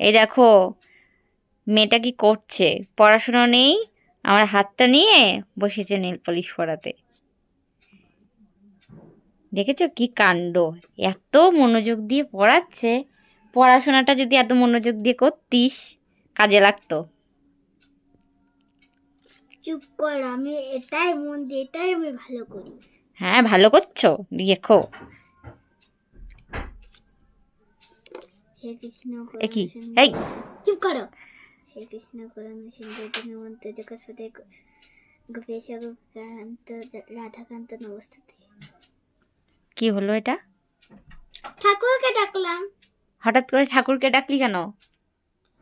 এই দেখো মেয়েটা কি করছে? পড়াশোনা নেই আমার হাতটা নিয়ে বসেছে নীল পলিশ পরাতে। দেখেছ কি কাণ্ড? এত মনোযোগ দিয়ে পড়াচ্ছে পড়াশোনাটা যদি এত মনোযোগ দিয়ে করতিস কাজে লাগতো। চুপ কর আমি এটাই মন দিয়ে এটাই আমি ভালো করি। হ্যাঁ ভালো করছ দেখো। হে কৃষ্ণ এ এই! চুপ করো হে কৃষ্ণ করুণা সিন্ধু দীনবন্ত জগৎপতে গোপেশ গোপকান্ত রাধাকান্ত নমস্তুতে কি হলো এটা ঠাকুরকে ডাকলাম হঠাৎ করে ঠাকুরকে ডাকলি কেন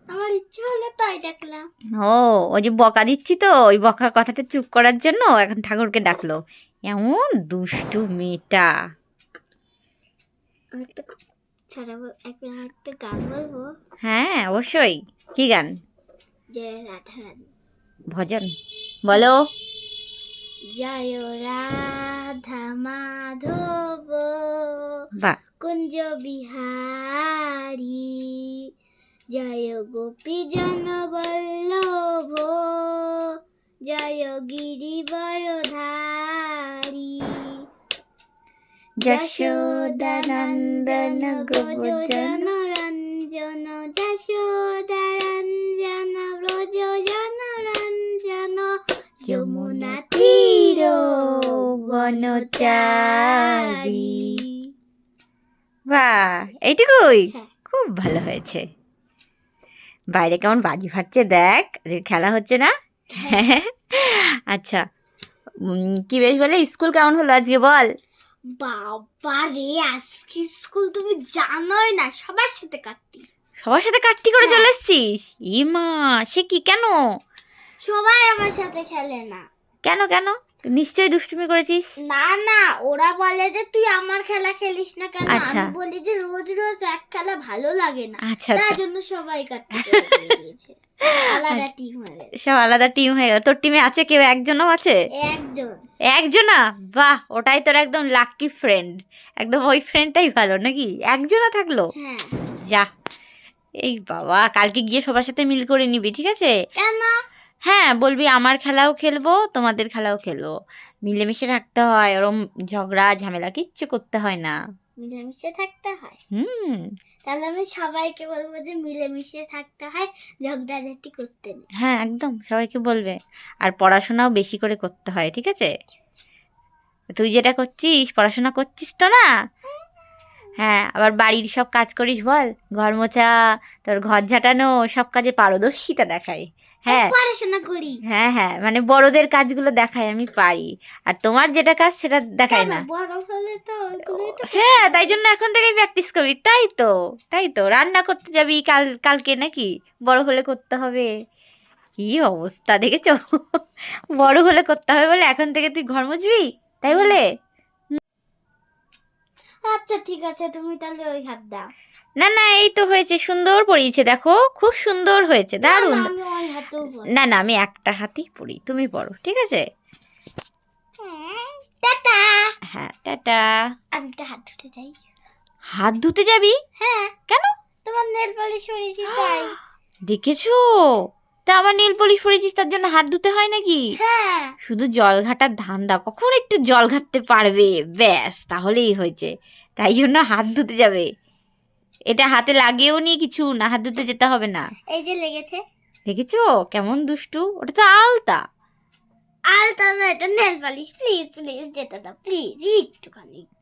আমার ইচ্ছে হলো তাই ডাকলাম ও ওই যে বকা দিচ্ছি তো ওই বকার কথাটা চুপ করার জন্য এখন ঠাকুরকে ডাকলো এমন দুষ্টু মেয়েটা ছাড়াবো। একটা একটা গান বলব। হ্যাঁ অবশ্যই। কি গান? যে রাধা রাধা ভজন। বলো। জয় রাধা মাধব। বা কুঞ্জ বিহারি। জয় গোপী জন বল্লভ। জয় গিরিবরধারী যশোদানন্দন গোপজন রঞ্জন যশোদারঞ্জন ব্রজ জন রঞ্জন যমুনা তীর বনচারী বা এইটুকুই? হ্যাঁ। খুব ভালো হয়েছে। বাইরে কেমন বাজি ফাটছে দেখ খেলা হচ্ছে না? আচ্ছা উম, কি বেশ বলে স্কুল কেমন হলো আজকে বল? বাবা রে আজকে স্কুল তুমি জানোই না সবার সাথে কাটতি। সবার সাথে কাটতি করে হ্যাঁ। চলে এসছিস? ইমা মা সে কি কেন? সবাই আমার সাথে খেলে না। কেন কেন? নিশ্চয়ই দুষ্টুমি করেছিস? না না ওরা বলে যে তুই আমার খেলা খেলিস না কেন? আচ্ছা। আমি বলি যে রোজ রোজ এক খেলা ভালো লাগে না। আচ্ছা তার আচ্ছা। জন্য সবাই আলাদা টিম হয়ে সব আলাদা টিম হয়ে গেল তোর টিমে আছে কেউ? একজনও আছে? একজন। একজনা? বাহ! ওটাই তোর একদম লাকি ফ্রেন্ড একদম ওই ফ্রেন্ডটাই ভালো নাকি? একজনা থাকল? হ্যাঁ। যা। এই বাবা কালকে গিয়ে সবার সাথে মিল করে নিবি ঠিক আছে? কেন? হ্যাঁ বলবি আমার খেলাও খেলব তোমাদের খেলাও খেলব। মিলেমিশে থাকতে হয় ওরম ঝগড়া ঝামেলা কিচ্ছু করতে হয় না। মিলেমিশে থাকতে হয়? হুম। তাহলে আমি সবাইকে বলব যে মিলেমিশে থাকতে হয় ঝগড়াঝাটি করতে নেই। হ্যাঁ একদম সবাইকে বলবে। আর পড়াশোনাও বেশি করে করতে হয় ঠিক আছে? তুই যেটা করছিস পড়াশোনা করছিস তো না? হ্যাঁ আবার বাড়ির সব কাজ করিস বল। ঘর মোছা তোর ঘর ঝাঁটানো সব কাজে পারদর্শিতা দেখায়। হ্যাঁ। পড়াশোনা করি। হ্যাঁ হ্যাঁ মানে বড়দের কাজগুলো দেখায় আমি পারি। আর তোমার যেটা কাজ সেটা দেখায় না। হ্যাঁ তাই জন্য এখন থেকেই প্র্যাকটিস করবি তাই তো তাই তো। রান্না করতে যাবি কাল কালকে নাকি? বড় হলে করতে হবে। কি অবস্থা দেখেছ? বড় হলে করতে হবে বলে এখন থেকে তুই ঘর মুছবি? তাই বলে? আচ্ছা ঠিক আছে তুমি তাহলে ওই হাত দাও। না না এই তো হয়েছে সুন্দর পড়িয়েছে দেখো খুব সুন্দর হয়েছে দারুণ। না, না না আমি একটা হাতেই পড়ি তুমি পড়ো ঠিক আছে? টাটা। হ্যাঁ টাটা। আমি তো হাত ধুতে যাই। হাত ধুতে যাবি? হ্যাঁ। কেন? তোমার নেল পলিশ করেছি তাই। দেখেছ? তা আমার নীল পলিশ পড়েছিস তার জন্য হাত ধুতে হয় নাকি? হ্যাঁ। শুধু জল ঘাটার ধান্দা কখন একটু জল ঘাটতে পারবে ব্যাস তাহলেই হয়েছে। তাই জন্য হাত ধুতে যাবে। এটা হাতে লাগেও নি কিছু না হাত ধুতে যেতে হবে না। এই যে লেগেছে। দেখেছ? কেমন দুষ্টু। ওটা তো আলতা। আলতা না এটা নেল পলিশ। প্লিজ প্লিজ যেতে দাও। প্লিজ একটুখানি। একটু